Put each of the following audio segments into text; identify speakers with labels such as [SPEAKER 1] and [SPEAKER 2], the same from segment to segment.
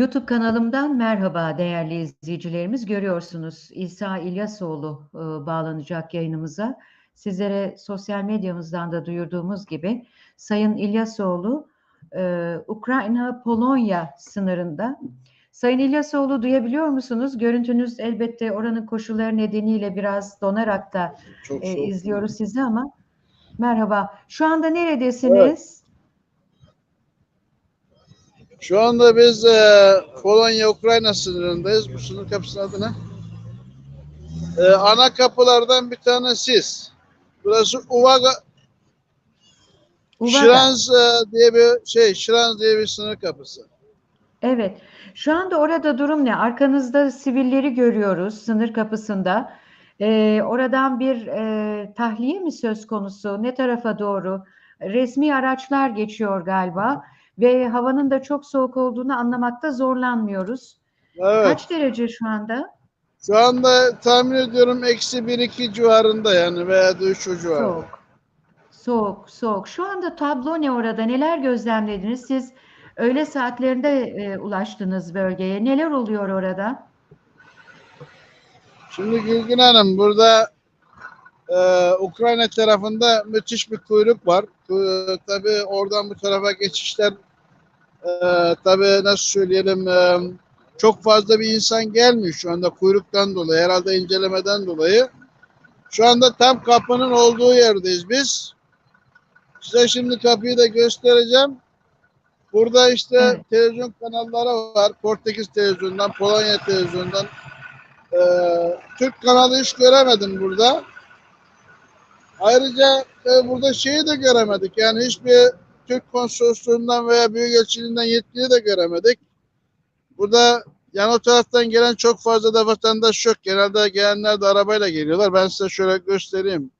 [SPEAKER 1] YouTube kanalımdan merhaba değerli izleyicilerimiz. Görüyorsunuz İsa İlyasoğlu e, bağlanacak yayınımıza. Sizlere sosyal medyamızdan da duyurduğumuz gibi Sayın İlyasoğlu e, Ukrayna-Polonya sınırında. Sayın İlyasoğlu duyabiliyor musunuz? Görüntünüz elbette oranın koşulları nedeniyle biraz donarak da
[SPEAKER 2] Çok
[SPEAKER 1] e, izliyoruz sizi ama merhaba. Şu anda neredesiniz?
[SPEAKER 2] Şu anda biz e, Polonya-Ukrayna sınırındayız. Bu sınır kapısının adı ne? E, ana kapılardan bir tane siz. Burası Uvaga,
[SPEAKER 1] Uvaga.
[SPEAKER 2] Şiranz e, diye bir şey, Şiranz diye bir sınır kapısı.
[SPEAKER 1] Evet. Şu anda orada durum ne? Arkanızda sivilleri görüyoruz sınır kapısında. Ee, oradan bir e, tahliye mi söz konusu? Ne tarafa doğru? Resmi araçlar geçiyor galiba ve havanın da çok soğuk olduğunu anlamakta zorlanmıyoruz.
[SPEAKER 2] Evet.
[SPEAKER 1] Kaç derece şu anda?
[SPEAKER 2] Şu anda tahmin ediyorum eksi 1-2 civarında yani veya da 3 o civarında.
[SPEAKER 1] Soğuk. Soğuk, soğuk. Şu anda tablo ne orada? Neler gözlemlediniz? Siz öğle saatlerinde e, ulaştınız bölgeye. Neler oluyor orada?
[SPEAKER 2] Şimdi Gülgün Hanım burada e, Ukrayna tarafında müthiş bir kuyruk var. Ku- Tabii oradan bu tarafa geçişler e, tabii nasıl söyleyelim e, çok fazla bir insan gelmiyor şu anda kuyruktan dolayı herhalde incelemeden dolayı. Şu anda tam kapının olduğu yerdeyiz biz. Size şimdi kapıyı da göstereceğim. Burada işte
[SPEAKER 1] Evet.
[SPEAKER 2] televizyon kanalları var. Portekiz televizyondan, Polonya televizyondan. Ee, Türk kanalı hiç göremedim burada. Ayrıca e, burada şeyi de göremedik. Yani hiçbir Türk konsolosluğundan veya büyükelçiliğinden yetkili de göremedik. Burada yan o taraftan gelen çok fazla da vatandaş yok. Genelde gelenler de arabayla geliyorlar. Ben size şöyle göstereyim.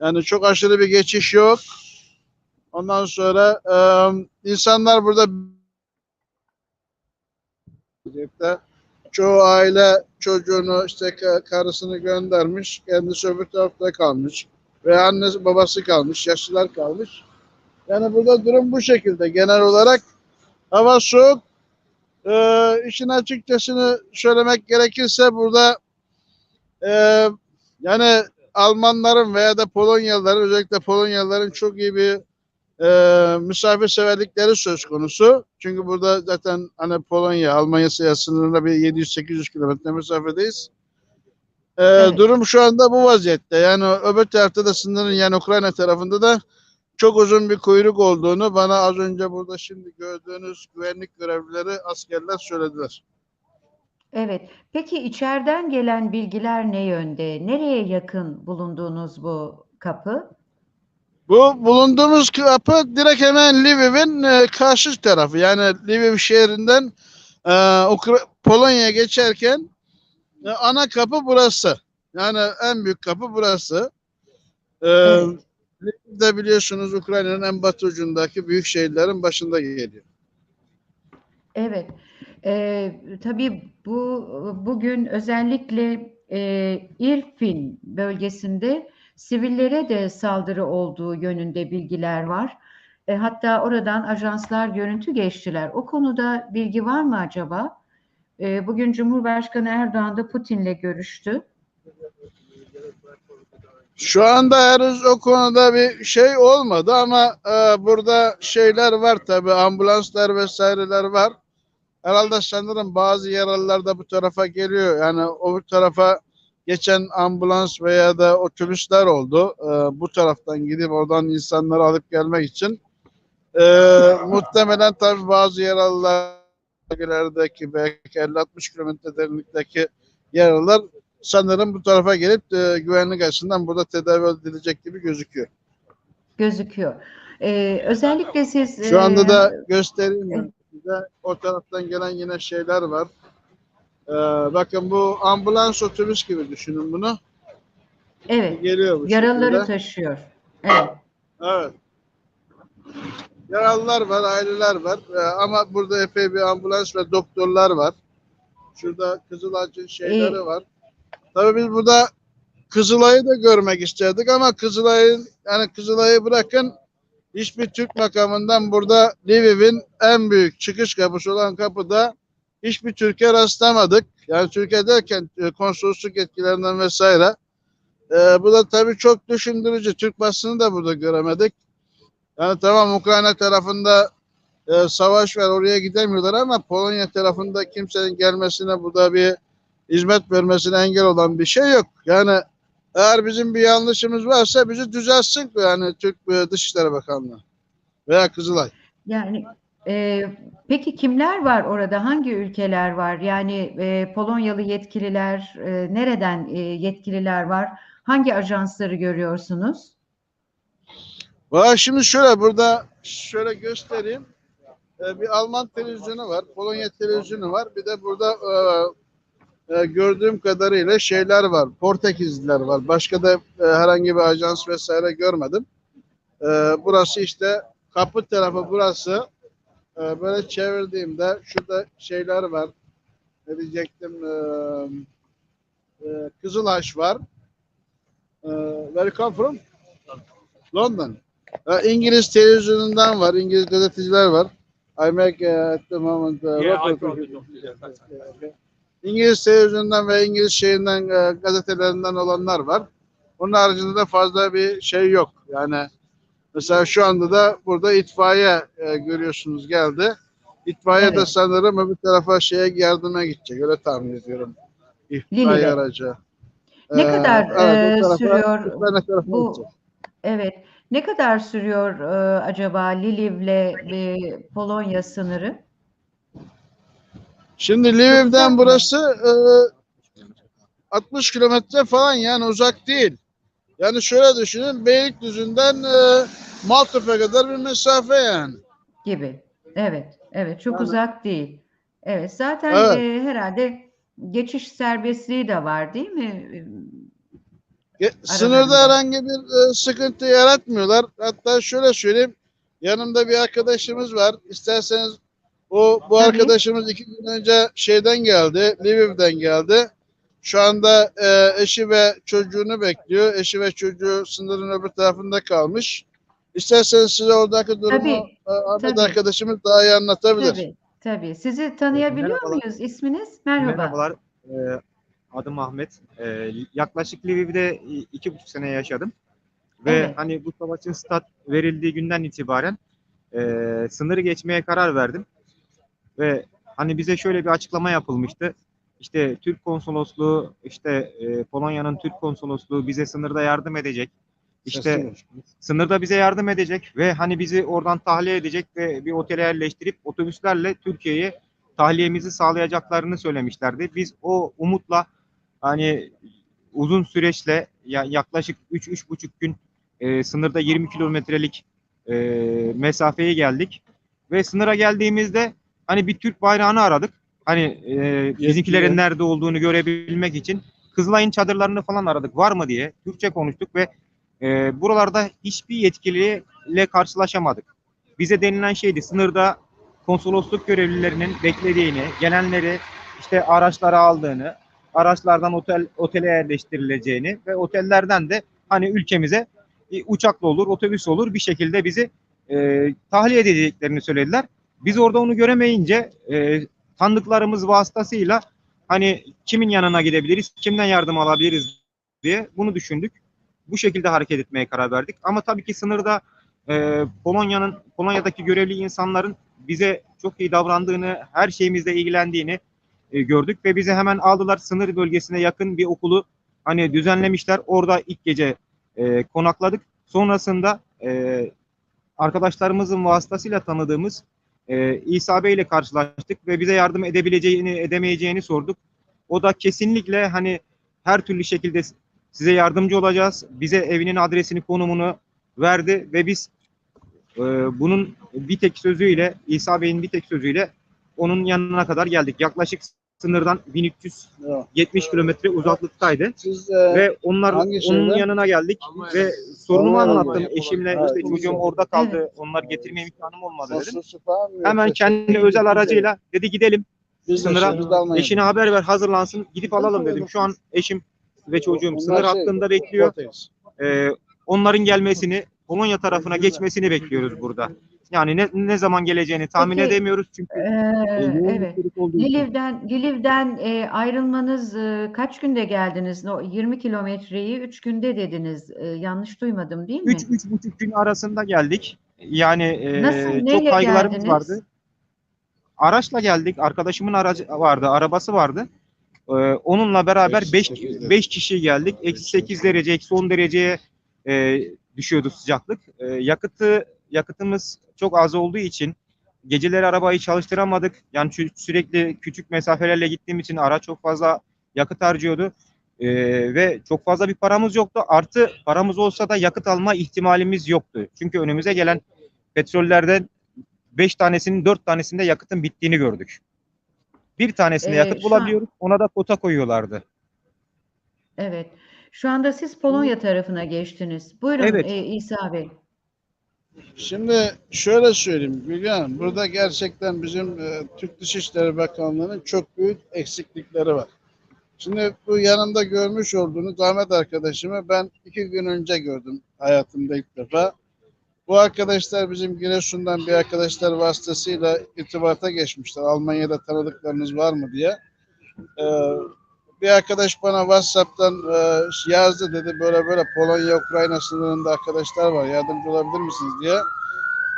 [SPEAKER 2] Yani çok aşırı bir geçiş yok. Ondan sonra e, insanlar burada çoğu aile çocuğunu işte ka- karısını göndermiş. Kendisi öbür tarafta kalmış. Ve annesi babası kalmış. Yaşlılar kalmış. Yani burada durum bu şekilde. Genel olarak hava soğuk. Ee, işin açıkçasını söylemek gerekirse burada e, yani Almanların veya da Polonyalıların özellikle Polonyalıların çok iyi bir e, misafirseverlikleri söz konusu. Çünkü burada zaten hani Polonya, Almanya sınırında bir 700-800 kilometre mesafedeyiz. E,
[SPEAKER 1] Evet.
[SPEAKER 2] Durum şu anda bu vaziyette. Yani öbür tarafta da sınırın yani Ukrayna tarafında da çok uzun bir kuyruk olduğunu bana az önce burada şimdi gördüğünüz güvenlik görevlileri askerler söylediler.
[SPEAKER 1] Evet. Peki içeriden gelen bilgiler ne yönde? Nereye yakın bulunduğunuz bu kapı?
[SPEAKER 2] Bu bulunduğumuz kapı direkt hemen Lviv'in e, karşı tarafı. Yani Lviv şehrinden e, Ukra- Polonya'ya geçerken e, ana kapı burası. Yani en büyük kapı burası. E,
[SPEAKER 1] Evet.
[SPEAKER 2] De biliyorsunuz Ukrayna'nın en batı ucundaki büyük şehirlerin başında geliyor.
[SPEAKER 1] Evet. Ee, tabii bu bugün özellikle e, İrpin bölgesinde sivillere de saldırı olduğu yönünde bilgiler var. E, hatta oradan ajanslar görüntü geçtiler. O konuda bilgi var mı acaba? E, bugün Cumhurbaşkanı Erdoğan da Putin'le görüştü.
[SPEAKER 2] Şu anda henüz o konuda bir şey olmadı ama e, burada şeyler var tabi ambulanslar vesaireler var. Herhalde sanırım bazı yaralılar da bu tarafa geliyor. Yani o tarafa geçen ambulans veya da otobüsler oldu. E, bu taraftan gidip oradan insanları alıp gelmek için. E, muhtemelen tabi bazı yaralılar bölgelerdeki belki 50-60 kilometre derinlikteki yaralılar sanırım bu tarafa gelip e, güvenlik açısından burada tedavi edilecek gibi gözüküyor.
[SPEAKER 1] Gözüküyor. E, özellikle siz
[SPEAKER 2] Şu anda
[SPEAKER 1] e,
[SPEAKER 2] da göstereyim ben size. O taraftan gelen yine şeyler var. Ee, bakın bu ambulans otobüs gibi düşünün bunu.
[SPEAKER 1] evet
[SPEAKER 2] Geliyor bu
[SPEAKER 1] yaralıları
[SPEAKER 2] şekilde.
[SPEAKER 1] taşıyor. Evet.
[SPEAKER 2] Evet. Yaralılar var, aileler var. Ee, ama burada epey bir ambulans ve doktorlar var. Şurada Kızılay'ın şeyleri
[SPEAKER 1] İyi.
[SPEAKER 2] var. Tabii biz burada Kızılay'ı da görmek isterdik ama Kızılay'ın yani Kızılay'ı bırakın hiçbir Türk makamından burada Lviv'in en büyük çıkış kapısı olan kapıda hiçbir Türkiye rastlamadık. Yani Türkiye derken e, konsolosluk yetkilerinden vesaire. E, bu da tabii çok düşündürücü. Türk basını da burada göremedik. Yani tamam Ukrayna tarafında e, savaş var oraya gidemiyorlar ama Polonya tarafında kimsenin gelmesine burada bir hizmet vermesine engel olan bir şey yok. Yani eğer bizim bir yanlışımız varsa bizi düzeltsin yani Türk e, Dışişleri Bakanlığı veya Kızılay.
[SPEAKER 1] Yani e, peki kimler var orada? Hangi ülkeler var? Yani e, Polonyalı yetkililer, e, nereden e, yetkililer var? Hangi ajansları görüyorsunuz?
[SPEAKER 2] Valla şimdi şöyle burada şöyle göstereyim. Ee, bir Alman televizyonu var, Polonya televizyonu var. Bir de burada e, e, gördüğüm kadarıyla şeyler var, Portekizliler var. Başka da e, herhangi bir ajans vesaire görmedim. E, burası işte kapı tarafı burası. E, böyle çevirdiğimde şurada şeyler var. Ne diyecektim? E, e, Kızılaş var. E, where come from? London. İngiliz televizyonundan var, İngiliz gazeteciler var. I make uh, at the moment uh,
[SPEAKER 3] Yeah, was-
[SPEAKER 2] İngiliz televizyonundan ve İngiliz şehrinden e, gazetelerinden olanlar var. Onun haricinde de fazla bir şey yok. Yani mesela şu anda da burada itfaiye e, görüyorsunuz geldi. İtfaiye de
[SPEAKER 1] Evet.
[SPEAKER 2] sanırım öbür tarafa şeye yardıma gidecek. Öyle tahmin ediyorum. İtfaiye aracı.
[SPEAKER 1] Ne
[SPEAKER 2] Ee,
[SPEAKER 1] kadar,
[SPEAKER 2] evet,
[SPEAKER 1] e,
[SPEAKER 2] tarafa,
[SPEAKER 1] sürüyor bu-
[SPEAKER 2] gidecek.
[SPEAKER 1] Evet. Ne kadar sürüyor e, acaba Lviv'le e, Polonya sınırı?
[SPEAKER 2] Şimdi Lviv'den burası e, 60 kilometre falan yani uzak değil. Yani şöyle düşünün Beylikdüzü'nden e, Maltepe kadar bir mesafe yani.
[SPEAKER 1] Gibi. Evet, evet. Çok
[SPEAKER 2] Yani-
[SPEAKER 1] uzak değil. Evet, zaten
[SPEAKER 2] Evet.
[SPEAKER 1] e, herhalde geçiş serbestliği de var, değil mi?
[SPEAKER 2] Ge- Sınırda herhangi bir e, sıkıntı yaratmıyorlar. Hatta şöyle söyleyeyim. Yanımda bir arkadaşımız var. İsterseniz o bu
[SPEAKER 1] Tabii.
[SPEAKER 2] arkadaşımız iki gün önce şeyden geldi. Lviv'den geldi. Şu anda e, eşi ve çocuğunu bekliyor. Eşi ve çocuğu sınırın öbür tarafında kalmış. İsterseniz size oradaki durumu
[SPEAKER 1] Tabii,
[SPEAKER 2] e, Ahmet
[SPEAKER 1] tabii.
[SPEAKER 2] arkadaşımız daha iyi anlatabilir.
[SPEAKER 1] Tabii, tabii. Sizi tanıyabiliyor
[SPEAKER 4] Merhabalar.
[SPEAKER 1] muyuz? İsminiz? Merhaba.
[SPEAKER 4] Merhabalar. Ee, adım Ahmet. Ee, yaklaşık Lviv'de iki buçuk sene yaşadım. Ve
[SPEAKER 1] Evet.
[SPEAKER 4] hani bu savaşın stat verildiği günden itibaren e, sınırı geçmeye karar verdim. Ve hani bize şöyle bir açıklama yapılmıştı. İşte Türk konsolosluğu, işte e, Polonya'nın Türk konsolosluğu bize sınırda yardım edecek. İşte sınırda bize yardım edecek ve hani bizi oradan tahliye edecek ve bir otele yerleştirip otobüslerle Türkiye'ye tahliyemizi sağlayacaklarını söylemişlerdi. Biz o umutla hani uzun süreçle ya yaklaşık 3-3,5 gün e, sınırda 20 kilometrelik e, mesafeye geldik ve sınıra geldiğimizde hani bir Türk bayrağını aradık. Hani e, bizimkilerin nerede olduğunu görebilmek için Kızılay'ın çadırlarını falan aradık. Var mı diye Türkçe konuştuk ve e, buralarda hiçbir yetkiliyle karşılaşamadık. Bize denilen şeydi sınırda konsolosluk görevlilerinin beklediğini, gelenleri işte araçlara aldığını, araçlardan otel otele yerleştirileceğini ve otellerden de hani ülkemize e, uçakla olur, otobüs olur bir şekilde bizi e, tahliye edeceklerini söylediler. Biz orada onu göremeyince e, tanıdıklarımız vasıtasıyla hani kimin yanına gidebiliriz, kimden yardım alabiliriz diye bunu düşündük. Bu şekilde hareket etmeye karar verdik. Ama tabii ki sınırda e, Polonya'nın Polonya'daki görevli insanların bize çok iyi davrandığını, her şeyimizle ilgilendiğini e, gördük ve bizi hemen aldılar sınır bölgesine yakın bir okulu hani düzenlemişler. Orada ilk gece e, konakladık. Sonrasında e, arkadaşlarımızın vasıtasıyla tanıdığımız e, İsa Bey ile karşılaştık ve bize yardım edebileceğini, edemeyeceğini sorduk. O da kesinlikle hani her türlü şekilde size yardımcı olacağız. Bize evinin adresini, konumunu verdi ve biz e, bunun bir tek sözüyle, İsa Bey'in bir tek sözüyle onun yanına kadar geldik. Yaklaşık sınırdan 1370 kilometre uzaklıktaydı
[SPEAKER 2] Siz e,
[SPEAKER 4] ve onlar onun yanına geldik ve sorunumu
[SPEAKER 2] Almanya.
[SPEAKER 4] anlattım. Eşimle
[SPEAKER 2] Evet.
[SPEAKER 4] işte çocuğum orada kaldı.
[SPEAKER 1] Evet.
[SPEAKER 4] Onlar getirme imkanım olmadı dedim. Hemen kendi özel aracıyla dedi gidelim.
[SPEAKER 2] Biz
[SPEAKER 4] sınıra-. Eşine haber ver hazırlansın gidip alalım dedim. Şu an eşim ve çocuğum
[SPEAKER 2] Onlar
[SPEAKER 4] sınır
[SPEAKER 2] şey,
[SPEAKER 4] hattında bekliyor. Ee, onların gelmesini, Polonya tarafına geçmesini bekliyoruz burada. Yani ne, ne zaman geleceğini tahmin
[SPEAKER 1] Peki,
[SPEAKER 4] edemiyoruz çünkü
[SPEAKER 1] Ee,
[SPEAKER 4] e,
[SPEAKER 1] evet. Giliv'den Giliv'den e, ayrılmanız e, kaç günde geldiniz? O 20 kilometreyi 3 günde dediniz. E, yanlış duymadım değil mi?
[SPEAKER 4] 3-3,5 gün arasında geldik. Yani e,
[SPEAKER 1] Nasıl,
[SPEAKER 4] çok
[SPEAKER 1] neyle
[SPEAKER 4] kaygılarımız
[SPEAKER 1] geldiniz?
[SPEAKER 4] vardı. Araçla geldik. Arkadaşımın aracı vardı, arabası vardı. Ee, onunla beraber
[SPEAKER 2] Eksi
[SPEAKER 4] 5
[SPEAKER 2] sekiz derece.
[SPEAKER 4] 5 kişi geldik. Eksi 8 derece, eksi 10 dereceye e, düşüyordu sıcaklık. E, yakıtı yakıtımız çok az olduğu için geceleri arabayı çalıştıramadık. Yani sürekli küçük mesafelerle gittiğim için araç çok fazla yakıt harcıyordu. E, ve çok fazla bir paramız yoktu. Artı paramız olsa da yakıt alma ihtimalimiz yoktu. Çünkü önümüze gelen petrollerden 5 tanesinin 4 tanesinde yakıtın bittiğini gördük. Bir tanesinde
[SPEAKER 1] Ee,
[SPEAKER 4] yakıt
[SPEAKER 1] şu an-
[SPEAKER 4] bulabiliyoruz. Ona da kota koyuyorlardı.
[SPEAKER 1] Evet. Şu anda siz Polonya tarafına geçtiniz. Buyurun
[SPEAKER 4] Evet.
[SPEAKER 1] e, İsa Bey.
[SPEAKER 2] Şimdi şöyle söyleyeyim Gülgen Hanım, burada gerçekten bizim e, Türk Dışişleri Bakanlığı'nın çok büyük eksiklikleri var. Şimdi bu yanımda görmüş olduğunuz Ahmet arkadaşımı ben iki gün önce gördüm hayatımda ilk defa. Bu arkadaşlar bizim Giresun'dan bir arkadaşlar vasıtasıyla irtibata geçmişler. Almanya'da tanıdıklarınız var mı diye. Ee, bir arkadaş bana WhatsApp'tan e, yazdı dedi böyle böyle Polonya Ukrayna sınırında arkadaşlar var yardımcı olabilir misiniz diye.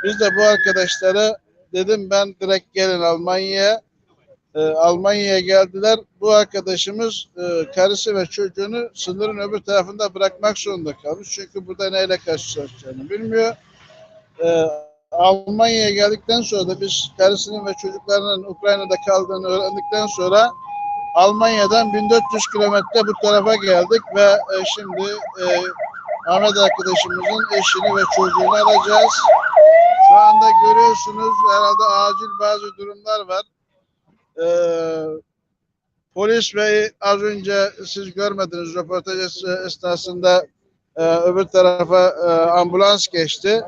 [SPEAKER 2] Biz de bu arkadaşlara dedim ben direkt gelin Almanya'ya e, Almanya'ya geldiler. Bu arkadaşımız e, karısı ve çocuğunu sınırın öbür tarafında bırakmak zorunda kalmış. Çünkü burada neyle karşılaşacağını bilmiyor. E, Almanya'ya geldikten sonra da biz karısının ve çocuklarının Ukrayna'da kaldığını öğrendikten sonra Almanya'dan 1400 kilometre bu tarafa geldik ve e, şimdi e, Ahmet arkadaşımızın eşini ve çocuğunu alacağız. Şu anda görüyorsunuz herhalde acil bazı durumlar var. Ee, polis bey az önce siz görmediniz röportaj es- esnasında e, öbür tarafa e, ambulans geçti.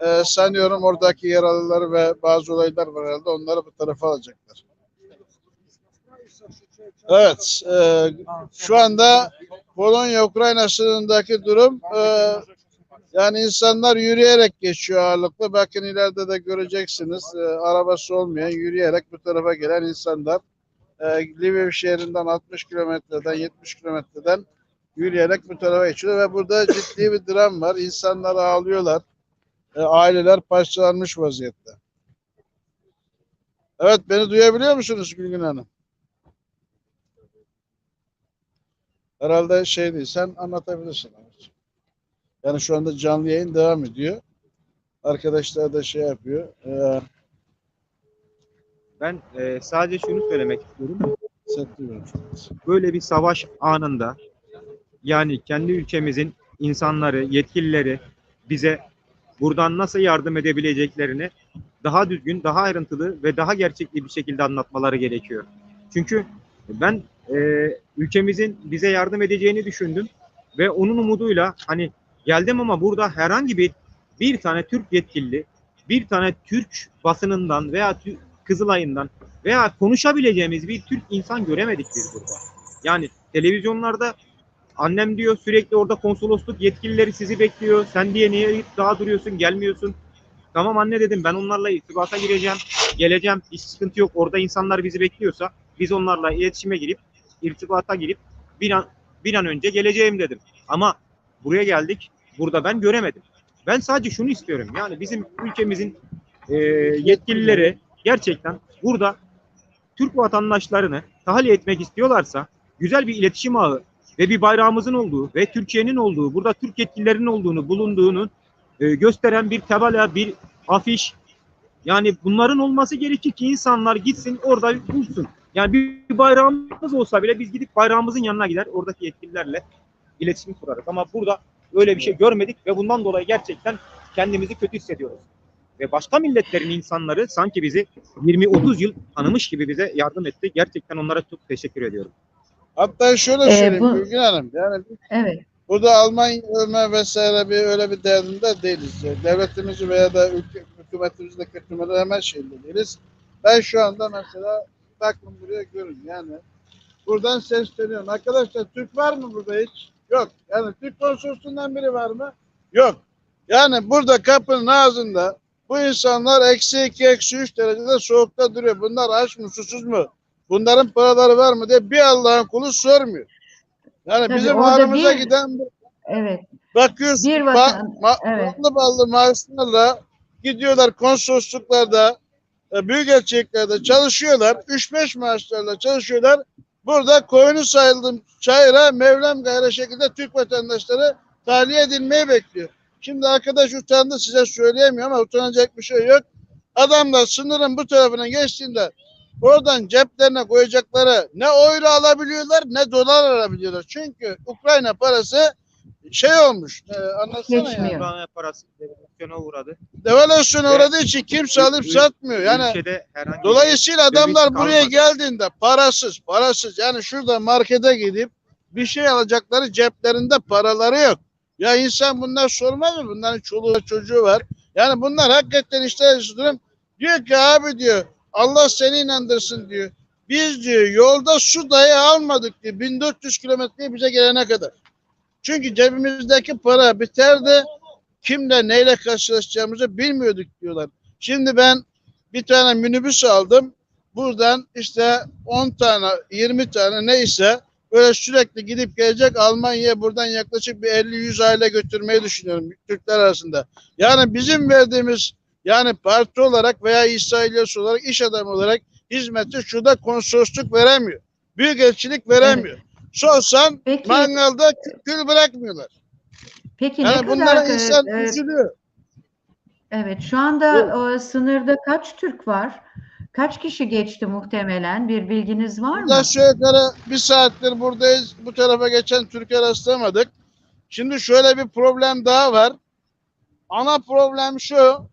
[SPEAKER 2] E, sanıyorum oradaki yaralıları ve bazı olaylar var herhalde onları bu tarafa alacaklar. Evet, e, şu anda Polonya-Ukrayna sınırındaki durum e, yani insanlar yürüyerek geçiyor ağırlıklı. Bakın ileride de göreceksiniz. E, arabası olmayan yürüyerek bu tarafa gelen insanlar. E, Lviv şehrinden 60 kilometreden 70 kilometreden yürüyerek bu tarafa geçiyor ve burada ciddi bir dram var. İnsanlar ağlıyorlar. E, aileler parçalanmış vaziyette. Evet beni duyabiliyor musunuz Gülgün Hanım? Herhalde şey değil. Sen anlatabilirsin. Yani şu anda canlı yayın devam ediyor. Arkadaşlar da şey yapıyor. Ee,
[SPEAKER 4] Ben e, sadece şunu söylemek istiyorum. Böyle bir savaş anında yani kendi ülkemizin insanları, yetkilileri bize buradan nasıl yardım edebileceklerini daha düzgün, daha ayrıntılı ve daha gerçekçi bir şekilde anlatmaları gerekiyor. Çünkü ben e, ülkemizin bize yardım edeceğini düşündüm ve onun umuduyla hani geldim ama burada herhangi bir bir tane Türk yetkili, bir tane Türk basınından veya Tü- Kızılay'ından veya konuşabileceğimiz bir Türk insan göremedik biz burada. Yani televizyonlarda annem diyor sürekli orada konsolosluk yetkilileri sizi bekliyor. Sen diye niye daha duruyorsun, gelmiyorsun? Tamam anne dedim ben onlarla irtibata gireceğim, geleceğim. Hiç sıkıntı yok. Orada insanlar bizi bekliyorsa biz onlarla iletişime girip irtibata girip bir an bir an önce geleceğim dedim. Ama buraya geldik. Burada ben göremedim. Ben sadece şunu istiyorum. Yani bizim ülkemizin e, yetkilileri gerçekten burada Türk vatandaşlarını tahliye etmek istiyorlarsa güzel bir iletişim ağı ve bir bayrağımızın olduğu ve Türkiye'nin olduğu, burada Türk yetkililerinin olduğunu, bulunduğunu e, gösteren bir tabela, bir afiş. Yani bunların olması gerekir ki insanlar gitsin orada bulsun. Yani bir bayrağımız olsa bile biz gidip bayrağımızın yanına gider oradaki yetkililerle iletişim kurarız. Ama burada öyle bir şey görmedik ve bundan dolayı gerçekten kendimizi kötü hissediyoruz. Ve başka milletlerin insanları sanki bizi 20-30 yıl tanımış gibi bize yardım etti. Gerçekten onlara çok teşekkür ediyorum.
[SPEAKER 2] Hatta şöyle
[SPEAKER 1] Ee,
[SPEAKER 2] söyleyeyim
[SPEAKER 1] bu-
[SPEAKER 2] Gülgün Hanım. Yani
[SPEAKER 1] Evet.
[SPEAKER 2] burada Almanya vesaire bir öyle bir derdinde değiliz. Devletimizi veya da ülke, hükümetimizi de kötülemeden hemen şeyinde değiliz. Ben şu anda mesela bakın buraya görün yani. Buradan sesleniyorum. Arkadaşlar Türk var mı burada hiç? Yok. Yani Türk konsolosundan biri var mı? Yok. Yani burada kapının ağzında Bu insanlar eksi iki, eksi üç derecede soğukta duruyor. Bunlar aç mı, susuz mu? Bunların paraları var mı diye bir Allah'ın kulu sormuyor. Yani
[SPEAKER 1] Tabii
[SPEAKER 2] bizim ağrımıza
[SPEAKER 1] bir-
[SPEAKER 2] giden
[SPEAKER 1] Evet.
[SPEAKER 2] bakıyorsun
[SPEAKER 1] Bir
[SPEAKER 2] ba-
[SPEAKER 1] vatan-
[SPEAKER 2] ma-
[SPEAKER 1] evet.
[SPEAKER 2] ballı maaşlarla gidiyorlar konsolosluklarda, e, büyükelçiliklerde çalışıyorlar. 3-5 maaşlarla çalışıyorlar. Burada koyunu sayıldım çayıra Mevlam gayrı şekilde Türk vatandaşları tahliye edilmeyi bekliyor. Şimdi arkadaş utandı size söyleyemiyor ama utanacak bir şey yok. Adamlar sınırın bu tarafına geçtiğinde oradan ceplerine koyacakları ne euro alabiliyorlar ne dolar alabiliyorlar. Çünkü Ukrayna parası şey olmuş. E, anlatsana ya.
[SPEAKER 1] Geçmiyor.
[SPEAKER 4] Ukrayna parası devalüasyona uğradı.
[SPEAKER 2] Devalüasyona
[SPEAKER 4] Ve-
[SPEAKER 2] uğradığı için kimse alıp
[SPEAKER 4] Ül-
[SPEAKER 2] satmıyor. Yani
[SPEAKER 4] Ülkede herhangi bir-
[SPEAKER 2] dolayısıyla adamlar buraya
[SPEAKER 4] kalmadı.
[SPEAKER 2] geldiğinde parasız, parasız. Yani şurada markete gidip bir şey alacakları ceplerinde paraları yok. Ya insan bunlar sormaz mı? Bunların çoluğu çocuğu var. Yani bunlar hakikaten işte durum. Diyor ki abi diyor Allah seni inandırsın diyor. Biz diyor yolda su dahi almadık diyor. 1400 kilometre bize gelene kadar. Çünkü cebimizdeki para biterdi. Kimle neyle karşılaşacağımızı bilmiyorduk diyorlar. Şimdi ben bir tane minibüs aldım. Buradan işte 10 tane 20 tane neyse böyle sürekli gidip gelecek Almanya'ya buradan yaklaşık bir 50-100 aile götürmeyi düşünüyorum Türkler arasında. Yani bizim verdiğimiz yani parti olarak veya İsa İlyas olarak iş adamı olarak hizmeti şurada konsolosluk veremiyor. Büyükelçilik veremiyor. Sorsan
[SPEAKER 1] Peki,
[SPEAKER 2] mangalda kül- bırakmıyorlar.
[SPEAKER 1] peki ne
[SPEAKER 2] Yani
[SPEAKER 1] kadar
[SPEAKER 2] bunlara
[SPEAKER 1] e,
[SPEAKER 2] insan
[SPEAKER 1] e,
[SPEAKER 2] üzülüyor.
[SPEAKER 1] Evet, şu anda o sınırda kaç Türk var? Kaç kişi geçti muhtemelen? Bir bilginiz var
[SPEAKER 2] Biz
[SPEAKER 1] mı?
[SPEAKER 2] aşağı yukarı bir saattir buradayız. Bu tarafa geçen Türkiye rastlamadık. Şimdi şöyle bir problem daha var. Ana problem şu.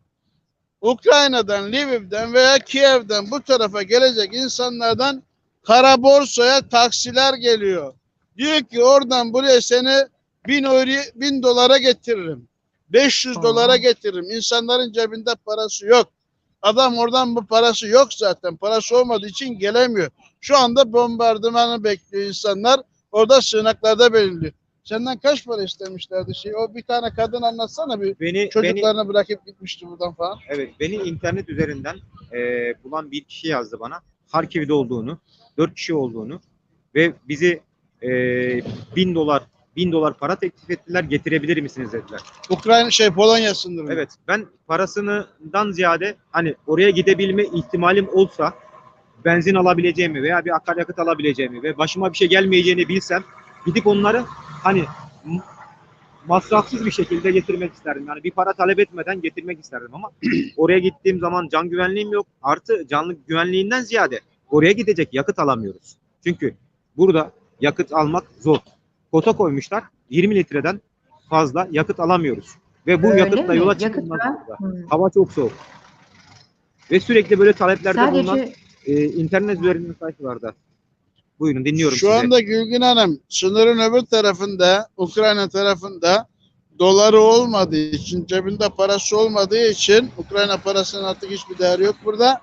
[SPEAKER 2] Ukrayna'dan, Lviv'den veya Kiev'den bu tarafa gelecek insanlardan kara borsaya taksiler geliyor. Diyor ki oradan buraya seni bin, euro, bin dolara getiririm. 500
[SPEAKER 1] Aa.
[SPEAKER 2] dolara getiririm. İnsanların cebinde parası yok. Adam oradan bu parası yok zaten. Parası olmadığı için gelemiyor. Şu anda bombardımanı bekliyor insanlar. Orada sığınaklarda belirliyor. Senden kaç para istemişlerdi şey? O bir tane kadın anlatsana bir
[SPEAKER 4] Beni, beni
[SPEAKER 2] çocuklarını bırakıp gitmişti buradan falan.
[SPEAKER 4] Evet, beni internet üzerinden e, bulan bir kişi yazdı bana. Harkiv'de olduğunu, dört kişi olduğunu ve bizi e, bin dolar bin dolar para teklif ettiler, getirebilir misiniz dediler.
[SPEAKER 2] Ukrayna şey Polonya sınırında.
[SPEAKER 4] Evet, ben parasından ziyade hani oraya gidebilme ihtimalim olsa benzin alabileceğimi veya bir akaryakıt alabileceğimi ve başıma bir şey gelmeyeceğini bilsem gidip onları hani masrafsız bir şekilde getirmek isterdim. Yani bir para talep etmeden getirmek isterdim ama oraya gittiğim zaman can güvenliğim yok. Artı canlı güvenliğinden ziyade oraya gidecek yakıt alamıyoruz. Çünkü burada yakıt almak zor. Kota koymuşlar 20 litreden fazla yakıt alamıyoruz. Ve bu
[SPEAKER 1] Öyle
[SPEAKER 4] yakıtla
[SPEAKER 1] mi?
[SPEAKER 4] yola çıkılmaz. Hava çok soğuk. Ve sürekli böyle taleplerde bulunan
[SPEAKER 1] Sadece
[SPEAKER 4] e, internet üzerinden sayfalarda. Buyurun dinliyorum
[SPEAKER 2] Şu
[SPEAKER 4] sizi.
[SPEAKER 2] anda Gülgün Hanım sınırın öbür tarafında Ukrayna tarafında doları olmadığı için cebinde parası olmadığı için Ukrayna parasının artık hiçbir değeri yok burada.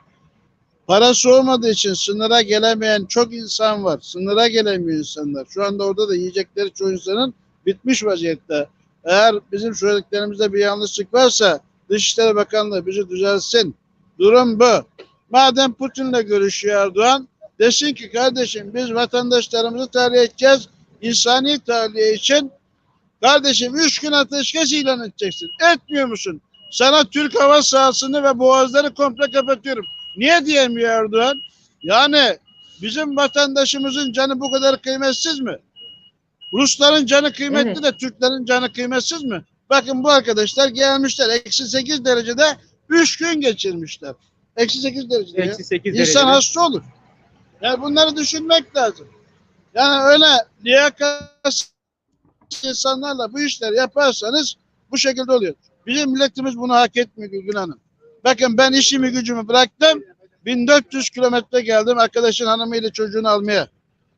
[SPEAKER 2] Parası olmadığı için sınıra gelemeyen çok insan var. Sınıra gelemiyor insanlar. Şu anda orada da yiyecekleri çoğu insanın bitmiş vaziyette. Eğer bizim söylediklerimizde bir yanlışlık varsa Dışişleri Bakanlığı bizi düzelsin. Durum bu. Madem Putin'le görüşüyor Erdoğan, desin ki kardeşim biz vatandaşlarımızı tahliye edeceğiz. İnsani tahliye için kardeşim üç gün ateşkes ilan edeceksin. Etmiyor musun? Sana Türk hava sahasını ve boğazları komple kapatıyorum. Niye diyemiyor Erdoğan? Yani bizim vatandaşımızın canı bu kadar kıymetsiz mi? Rusların canı kıymetli
[SPEAKER 1] Evet.
[SPEAKER 2] de Türklerin canı kıymetsiz mi? Bakın bu arkadaşlar gelmişler. Eksi 8 derecede 3 gün geçirmişler. Eksi 8 derecede.
[SPEAKER 4] Eksi 8
[SPEAKER 2] İnsan
[SPEAKER 4] derecede.
[SPEAKER 2] hasta olur. Yani bunları düşünmek lazım. Yani öyle liyakatsiz insanlarla bu işleri yaparsanız bu şekilde oluyor. Bizim milletimiz bunu hak etmiyor Gülgün Hanım. Bakın ben işimi gücümü bıraktım. 1400 kilometre geldim arkadaşın hanımıyla çocuğunu almaya.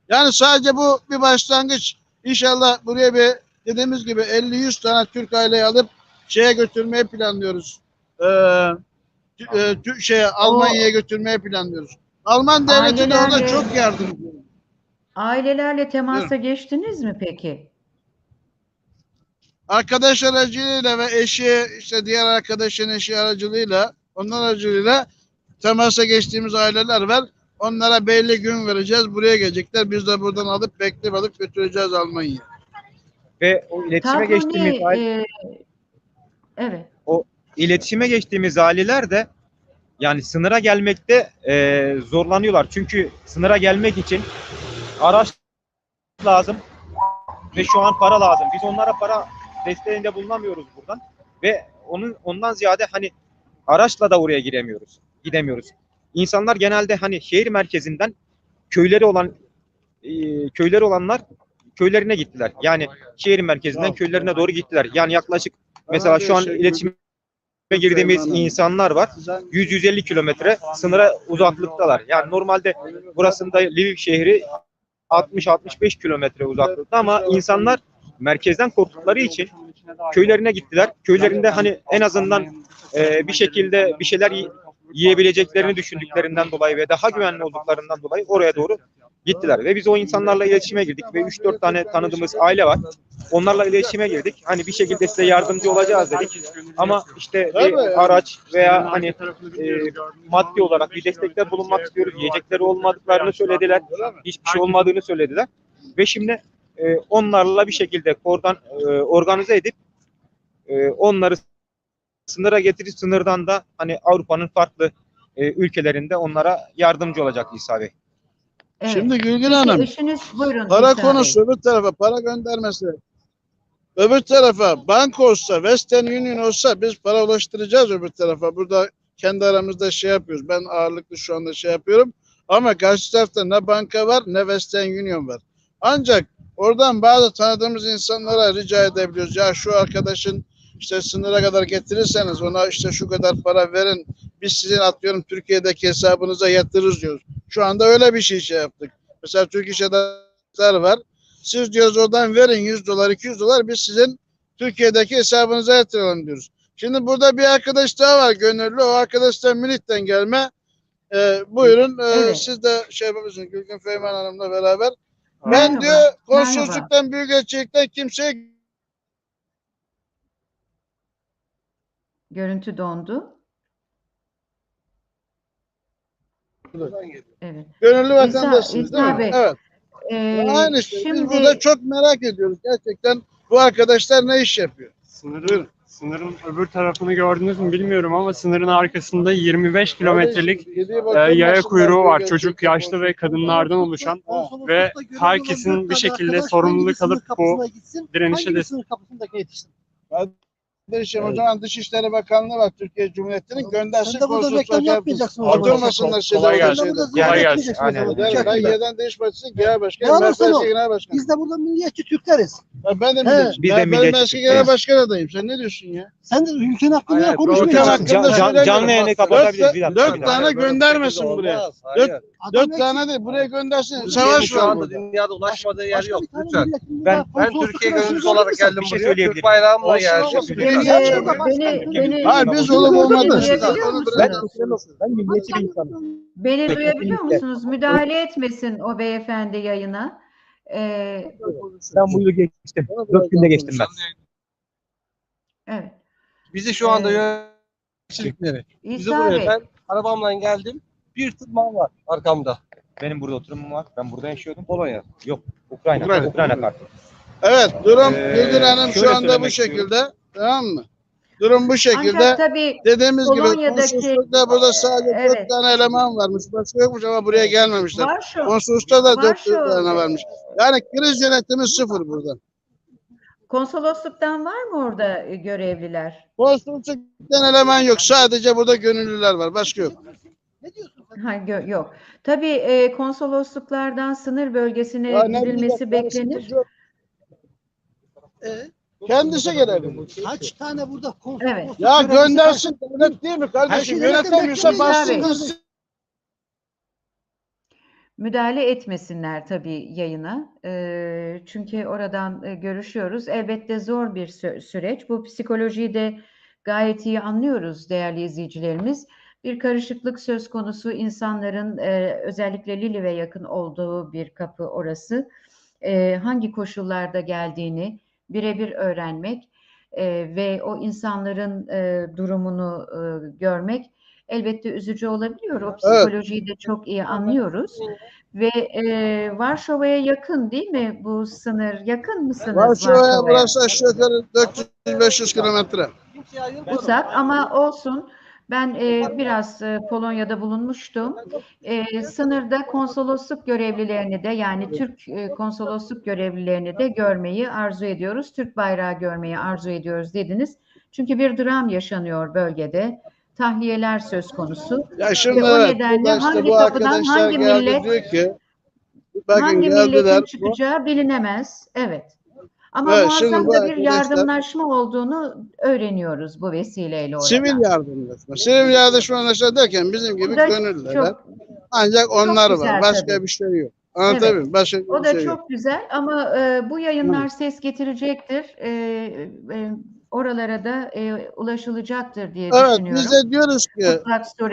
[SPEAKER 2] Yani sadece bu bir başlangıç. İnşallah buraya bir dediğimiz gibi 50-100 tane Türk aileyi alıp şeye götürmeyi planlıyoruz. Ee, e, şeye Almanya'ya götürmeyi planlıyoruz. Alman devleti de orada
[SPEAKER 1] Ailelerle-
[SPEAKER 2] çok yardımcı.
[SPEAKER 1] ailelerle temasa geçtiniz mi peki?
[SPEAKER 2] arkadaş aracılığıyla ve eşi işte diğer arkadaşın eşi aracılığıyla onlar aracılığıyla temasa geçtiğimiz aileler var. Onlara belli gün vereceğiz. Buraya gelecekler. Biz de buradan alıp bekleyip alıp götüreceğiz Almanya'ya.
[SPEAKER 4] Ve o iletişime
[SPEAKER 1] Tabii,
[SPEAKER 4] geçtiğimiz aile-
[SPEAKER 1] e, evet.
[SPEAKER 4] iletişime geçtiğimiz aileler de yani sınıra gelmekte e, zorlanıyorlar. Çünkü sınıra gelmek için araç lazım ve şu an para lazım. Biz onlara para desteğinde bulunamıyoruz buradan ve onun ondan ziyade hani araçla da oraya giremiyoruz. Gidemiyoruz. İnsanlar genelde hani şehir merkezinden köyleri olan e, köyleri olanlar köylerine gittiler. Yani şehir merkezinden köylerine doğru gittiler. Yani yaklaşık mesela şu an iletişime girdiğimiz insanlar var. 100-150 kilometre sınıra uzaklıktalar. Yani normalde burasında Lviv şehri 60-65 kilometre uzaklıkta ama insanlar merkezden korktukları için köylerine gittiler. Köylerinde hani en azından e, bir şekilde bir şeyler yi- yiyebileceklerini düşündüklerinden dolayı ve daha güvenli olduklarından dolayı oraya doğru gittiler. Ve biz o insanlarla iletişime girdik ve 3-4 tane tanıdığımız aile var. Onlarla iletişime girdik. Hani bir şekilde size yardımcı olacağız dedik. Ama işte
[SPEAKER 2] Tabii.
[SPEAKER 4] bir araç veya hani e, maddi olarak bir destekte bulunmak istiyoruz. Yiyecekleri olmadıklarını söylediler. Hiçbir şey olmadığını söylediler. Ve şimdi e, onlarla bir şekilde oradan e, organize edip e, onları sınıra getirip sınırdan da hani Avrupa'nın farklı e, ülkelerinde onlara yardımcı olacak İsa Bey.
[SPEAKER 1] Evet.
[SPEAKER 2] Şimdi Gülgün Hanım
[SPEAKER 1] eşiniz buyurun.
[SPEAKER 2] para konusu öbür tarafa para göndermesi. Öbür tarafa bank olsa Western Union olsa biz para ulaştıracağız öbür tarafa. Burada kendi aramızda şey yapıyoruz. Ben ağırlıklı şu anda şey yapıyorum. Ama karşı tarafta ne banka var ne Western Union var. Ancak oradan bazı tanıdığımız insanlara rica edebiliyoruz. Ya şu arkadaşın işte sınıra kadar getirirseniz ona işte şu kadar para verin. Biz sizin atıyorum Türkiye'deki hesabınıza yatırırız diyoruz. Şu anda öyle bir şey şey yaptık. Mesela Türk İş var. Siz diyoruz oradan verin 100 dolar 200 dolar biz sizin Türkiye'deki hesabınıza yatıralım diyoruz. Şimdi burada bir arkadaş daha var gönüllü. O arkadaş da Münih'ten gelme. Ee, buyurun
[SPEAKER 1] Evet.
[SPEAKER 2] siz de şey yapabilirsiniz Gülgün Feyman Hanım'la beraber. Ben
[SPEAKER 1] Merhaba,
[SPEAKER 2] diyor konsolosluktan büyükelçilikten kimseye
[SPEAKER 1] Görüntü dondu. Evet.
[SPEAKER 2] gönüllü vatandaşsınız değil mi?
[SPEAKER 1] Bey,
[SPEAKER 2] Evet.
[SPEAKER 1] Ee,
[SPEAKER 2] Aynı şey. Biz
[SPEAKER 1] şimdi
[SPEAKER 2] burada çok merak ediyoruz gerçekten bu arkadaşlar ne iş yapıyor?
[SPEAKER 3] Sınırın, sınırın öbür tarafını gördünüz mü bilmiyorum ama sınırın arkasında 25 kilometrelik e, yaya kuyruğu var. Çocuk, yaşlı ve kadınlardan oluşan ve herkesin bir şekilde sorumluluk alıp bu direnişe de
[SPEAKER 5] sınır kapısındaki yetişsin.
[SPEAKER 2] Kardeşim o zaman Dışişleri Bakanlığı var Türkiye Cumhuriyeti'nin göndersin
[SPEAKER 5] Sen de burada
[SPEAKER 2] konsolosluğa
[SPEAKER 5] reklam
[SPEAKER 2] şey
[SPEAKER 5] yapmayacaksın.
[SPEAKER 2] Oturmasınlar şeyler.
[SPEAKER 4] Kolay gelsin.
[SPEAKER 5] De yapmayacaksın o
[SPEAKER 4] Aynen.
[SPEAKER 2] Ben, ben Değiş Partisi Genel
[SPEAKER 5] olursa
[SPEAKER 2] Merkez
[SPEAKER 5] ol.
[SPEAKER 2] Genel Başkanı.
[SPEAKER 5] Biz de burada milliyetçi Türkleriz.
[SPEAKER 2] Ben, ben de
[SPEAKER 5] He.
[SPEAKER 2] milliyetçiyim.
[SPEAKER 4] Biz de
[SPEAKER 2] Ben, ben
[SPEAKER 4] milliyetçi
[SPEAKER 2] eski genel başkan adayım. Sen ne diyorsun ya?
[SPEAKER 5] Sen de ülkenin hakkında konuşmayacaksın.
[SPEAKER 4] canlı yayını kapatabiliriz. Bir dakika,
[SPEAKER 2] Dört tane göndermesin buraya. Dört, tane değil. Buraya göndersin. Savaş var burada.
[SPEAKER 6] dünyada ulaşmadığı yer yok. Lütfen.
[SPEAKER 4] Ben-
[SPEAKER 6] Ben Türkiye gönüllüsü olarak
[SPEAKER 5] olabilirsin.
[SPEAKER 6] geldim
[SPEAKER 4] şey
[SPEAKER 6] buraya. Türk bayrağımla geldim.
[SPEAKER 2] Olsun.
[SPEAKER 1] Beni,
[SPEAKER 2] Beni- Hayır biz olup olmadı.
[SPEAKER 1] duyabiliyor musunuz?
[SPEAKER 4] Ben, ben milliyetçi bir insanım.
[SPEAKER 1] Beni duyabiliyor musunuz? Müdahale etmesin o beyefendi yayına. Ee,
[SPEAKER 4] Ben bu yılı geçtim. Dört günde geçtim ben.
[SPEAKER 1] evet.
[SPEAKER 6] Bizi şu anda
[SPEAKER 1] Ee,
[SPEAKER 6] yöneticilikleri. Bizi buraya
[SPEAKER 1] Bey,
[SPEAKER 6] ben arabamla geldim. Bir tırman var arkamda.
[SPEAKER 4] Benim burada oturumum var. Ben burada yaşıyordum. Polonya. Yok. Ukrayna.
[SPEAKER 2] Ukrayna.
[SPEAKER 4] Ukrayna, kartı.
[SPEAKER 2] Evet durum
[SPEAKER 4] Ee,
[SPEAKER 2] Gülgün Hanım şu anda bu şekilde. Tamam mı? Durum bu şekilde.
[SPEAKER 1] ancak tabii
[SPEAKER 2] Dediğimiz gibi
[SPEAKER 1] Polonya'daki-
[SPEAKER 2] konsoloslukta burada sadece
[SPEAKER 1] Evet.
[SPEAKER 2] dört tane eleman varmış. Başka yokmuş ama buraya gelmemişler.
[SPEAKER 1] var şu,
[SPEAKER 2] Konsolosluğa da
[SPEAKER 1] Var
[SPEAKER 2] dört
[SPEAKER 1] şu-
[SPEAKER 2] tane varmış. Yani kriz yönetimi sıfır burada.
[SPEAKER 1] konsolosluktan var mı orada görevliler?
[SPEAKER 2] Konsolosluktan eleman yok. Sadece burada gönüllüler var. Başka yok.
[SPEAKER 5] Ne diyorsun?
[SPEAKER 1] Ha, gö- yok. Tabii e, konsolosluklardan sınır bölgesine
[SPEAKER 2] Ya
[SPEAKER 1] gidilmesi beklenir.
[SPEAKER 5] Ee,
[SPEAKER 2] Kendisi gelebilir.
[SPEAKER 5] kaç tane burada konsolosluk
[SPEAKER 1] Evet.
[SPEAKER 2] Ya göndersin devlet değil mi kardeşim?
[SPEAKER 5] Her
[SPEAKER 2] Yönetemiyorsa bassın
[SPEAKER 1] abi.
[SPEAKER 2] gitsin.
[SPEAKER 1] Müdahale etmesinler tabii yayına. Eee, çünkü oradan e, görüşüyoruz. Elbette zor bir sü- süreç. Bu psikolojiyi de gayet iyi anlıyoruz değerli izleyicilerimiz. Bir karışıklık söz konusu insanların e, özellikle Liliv'e yakın olduğu bir kapı orası. E, hangi koşullarda geldiğini birebir öğrenmek e, ve o insanların e, durumunu e, görmek elbette üzücü olabiliyor. O psikolojiyi de çok iyi anlıyoruz. Ve e, Varşova'ya yakın değil mi bu sınır? Yakın mısınız
[SPEAKER 2] Varşova'ya burası aşağı yukarı 400-500 kilometre.
[SPEAKER 1] Uzak ama olsun. Ben e, biraz e, Polonya'da bulunmuştum. E, sınırda konsolosluk görevlilerini de yani Türk e, konsolosluk görevlilerini de görmeyi arzu ediyoruz. Türk bayrağı görmeyi arzu ediyoruz dediniz. Çünkü bir dram yaşanıyor bölgede. Tahliyeler söz konusu.
[SPEAKER 2] Ya şimdi
[SPEAKER 1] Ve o
[SPEAKER 2] evet,
[SPEAKER 1] nedenle hangi
[SPEAKER 2] bu
[SPEAKER 1] kapıdan hangi millet-
[SPEAKER 2] ki bakın
[SPEAKER 1] Hangi
[SPEAKER 2] geldiler.
[SPEAKER 1] milletin
[SPEAKER 2] Bu-
[SPEAKER 1] çıkacağı bilinemez. Evet. Ama
[SPEAKER 2] Evet,
[SPEAKER 1] muazzam da bir yardımlaşma olduğunu öğreniyoruz bu vesileyle orada.
[SPEAKER 2] Sivil yardımlaşma. Sivil yardımlaşma derken bizim gibi
[SPEAKER 1] O da
[SPEAKER 2] gönüllüler.
[SPEAKER 1] çok-
[SPEAKER 2] Ancak onlar
[SPEAKER 1] güzel
[SPEAKER 2] var. Başka
[SPEAKER 1] tabii.
[SPEAKER 2] bir şey yok. Anlatabiliyor muyum? Başka bir
[SPEAKER 1] O da
[SPEAKER 2] şey
[SPEAKER 1] çok
[SPEAKER 2] yok.
[SPEAKER 1] güzel ama e, bu yayınlar ses getirecektir. E, e, oralara da e, ulaşılacaktır diye
[SPEAKER 2] Evet
[SPEAKER 1] düşünüyorum.
[SPEAKER 2] biz de diyoruz ki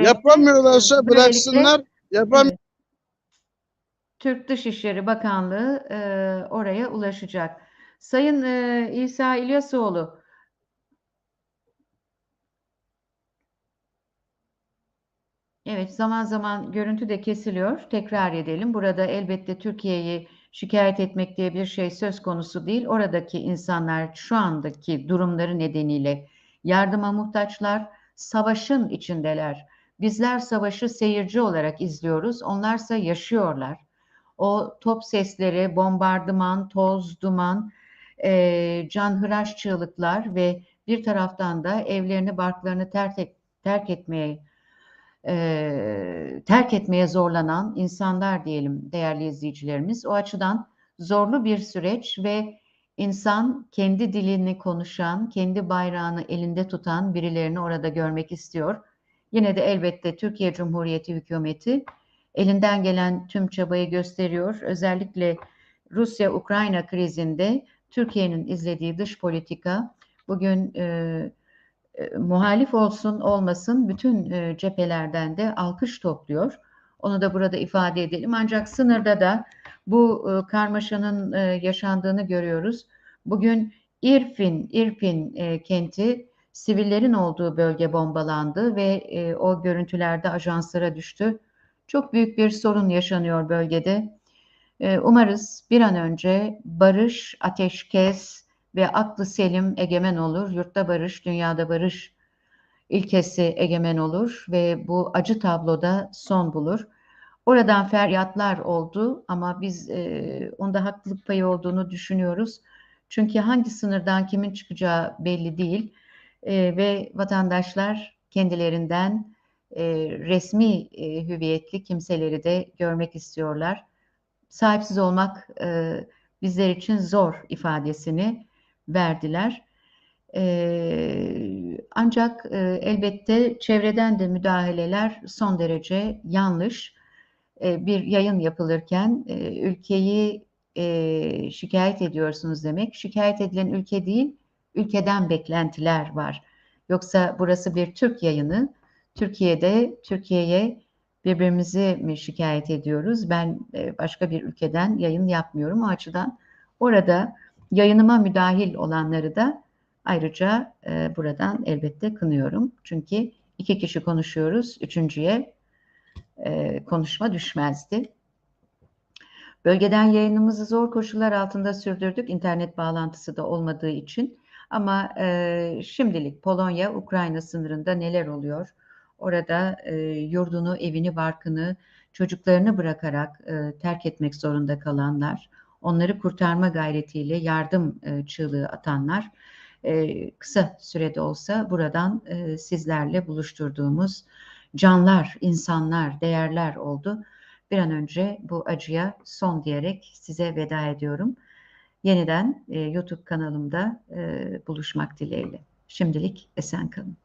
[SPEAKER 2] yapamıyorlarsa
[SPEAKER 1] böylelikle-
[SPEAKER 2] bıraksınlar. Yapam
[SPEAKER 1] Evet. Türk Dışişleri Bakanlığı e, oraya ulaşacak. Sayın e, İsa İlyasoğlu, Evet, zaman zaman görüntü de kesiliyor. Tekrar edelim. Burada elbette Türkiye'yi şikayet etmek diye bir şey söz konusu değil. Oradaki insanlar şu andaki durumları nedeniyle yardıma muhtaçlar, savaşın içindeler. Bizler savaşı seyirci olarak izliyoruz. Onlarsa yaşıyorlar. O top sesleri, bombardıman, toz, duman, eee canhıraş çığlıklar ve bir taraftan da evlerini, barklarını terk, terk etmeye eee, terk etmeye zorlanan insanlar diyelim değerli izleyicilerimiz. O açıdan zorlu bir süreç ve insan kendi dilini konuşan, kendi bayrağını elinde tutan birilerini orada görmek istiyor. Yine de elbette Türkiye Cumhuriyeti hükümeti elinden gelen tüm çabayı gösteriyor. Özellikle Rusya-Ukrayna krizinde Türkiye'nin izlediği dış politika bugün eee e, muhalif olsun olmasın bütün e, cephelerden de alkış topluyor. Onu da burada ifade edelim. Ancak sınırda da bu e, karmaşanın e, yaşandığını görüyoruz. Bugün İrfin, İrpin e, kenti sivillerin olduğu bölge bombalandı ve e, o görüntülerde ajanslara düştü. Çok büyük bir sorun yaşanıyor bölgede. E, umarız bir an önce barış, ateşkes, ve aklı selim egemen olur. Yurtta barış, dünyada barış ilkesi egemen olur ve bu acı tabloda son bulur. Oradan feryatlar oldu ama biz e, onda haklılık payı olduğunu düşünüyoruz. Çünkü hangi sınırdan kimin çıkacağı belli değil E, ve vatandaşlar kendilerinden e, resmi e, hüviyetli kimseleri de görmek istiyorlar. Sahipsiz olmak e, bizler için zor ifadesini verdiler. Ee, ancak e, elbette çevreden de müdahaleler son derece yanlış. Ee, bir yayın yapılırken e, ülkeyi e, şikayet ediyorsunuz demek. Şikayet edilen ülke değil, ülkeden beklentiler var. Yoksa burası bir Türk yayını. Türkiye'de Türkiye'ye birbirimizi mi şikayet ediyoruz? Ben e, başka bir ülkeden yayın yapmıyorum. O açıdan orada yayınıma müdahil olanları da ayrıca e, buradan elbette kınıyorum. Çünkü iki kişi konuşuyoruz, üçüncüye e, konuşma düşmezdi. Bölgeden yayınımızı zor koşullar altında sürdürdük, internet bağlantısı da olmadığı için. Ama e, şimdilik Polonya, Ukrayna sınırında neler oluyor? Orada e, yurdunu, evini, barkını, çocuklarını bırakarak e, terk etmek zorunda kalanlar, onları kurtarma gayretiyle yardım e, çığlığı atanlar, e, kısa sürede olsa buradan e, sizlerle buluşturduğumuz canlar, insanlar, değerler oldu. Bir an önce bu acıya son diyerek size veda ediyorum. Yeniden e, YouTube kanalımda e, buluşmak dileğiyle. Şimdilik esen kalın.